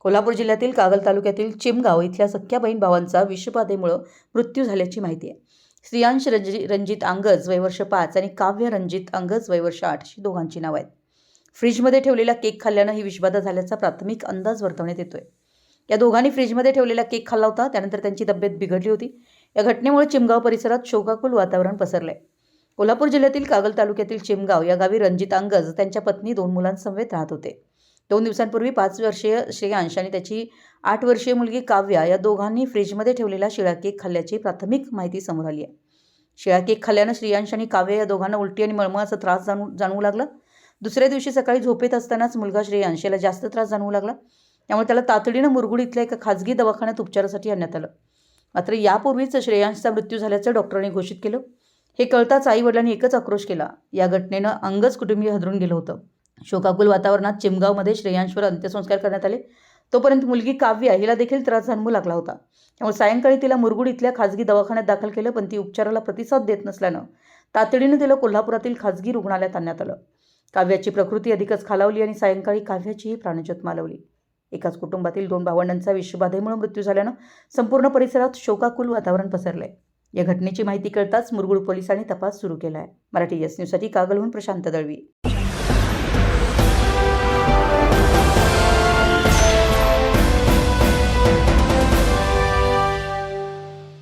कोल्हापूर जिल्ह्यातील कागल तालुक्यातील चिमगाव इथल्या सख्या बहीण भावांचा विषबाधेमुळं मृत्यू झाल्याची माहिती आहे. श्रियांश रंजी रंजित अंगज वयवर्ष पाच आणि काव्य रंजित अंगज वयवर्ष आठ अशी दोघांची नावं आहेत. फ्रीजमध्ये ठेवलेला केक खाल्ल्यानं ही विषबाधा झाल्याचा प्राथमिक अंदाज वर्तवण्यात येतोय. या दोघांनी फ्रीजमध्ये ठेवलेला केक खाल्ला होता त्यानंतर त्यांची तब्येत बिघडली होती. या घटनेमुळे चिमगाव परिसरात शोकाकुल वातावरण पसरलंय. कोल्हापूर जिल्ह्यातील कागल तालुक्यातील चिमगाव या गावी रणजित अंगज त्यांच्या पत्नी दोन मुलांसमवेत राहत होते. दोन दिवसांपूर्वी पाच वर्षीय श्रेयांश आणि त्याची आठ वर्षीय मुलगी काव्या या दोघांनी फ्रीजमध्ये ठेवलेला शिळा केक खाल्ल्याची प्राथमिक माहिती समोर आली आहे. शिळा केक खाल्ल्यानं श्रेयांश आणि काव्या या दोघांना उलटी आणि मळमळाचा त्रास जाणू जाणवू लागला. दुसऱ्या दिवशी सकाळी झोपेत असतानाच मुलगा श्रेयांश याला जास्त त्रास जाणवू लागला. त्यामुळे त्याला तातडीनं मुरगुड इथल्या एका खाजगी दवाखान्यात उपचारासाठी आणण्यात आलं. मात्र यापूर्वीच श्रेयांशचा मृत्यू झाल्याचं डॉक्टरांनी घोषित केलं. हे कळताच आई वडिलांनी एकच आक्रोश केला. या घटनेनं अंगच कुटुंबीय हदरून गेलं होतं. शोकाकुल वातावरणात चिमगावमध्ये श्रेयांशवर अंत्यसंस्कार करण्यात आले. तोपर्यंत मुलगी काव्या हिला देखील त्रास जाणवू लागला होता. त्यामुळे सायंकाळी तिला मुरगुड इथल्या खाजगी दवाखान्यात दाखल केलं पण ती उपचाराला प्रतिसाद देत नसल्यानं तातडीनं तिला कोल्हापुरातील खाजगी रुग्णालयात आणण्यात आलं. काव्याची प्रकृती अधिकच खालावली आणि सायंकाळी काव्याचीही प्राणज्योत मालवली. एकाच कुटुंबातील दोन भावंडांचा विषबाधेमुळे मृत्यू झाल्यानं संपूर्ण परिसरात शोकाकुल वातावरण पसरलंय. या घटनेची माहिती कळताच मुरगुड पोलिसांनी तपास सुरू केला आहे मराठी एस न्यूजसाठी कागलहून प्रशांत दळवी.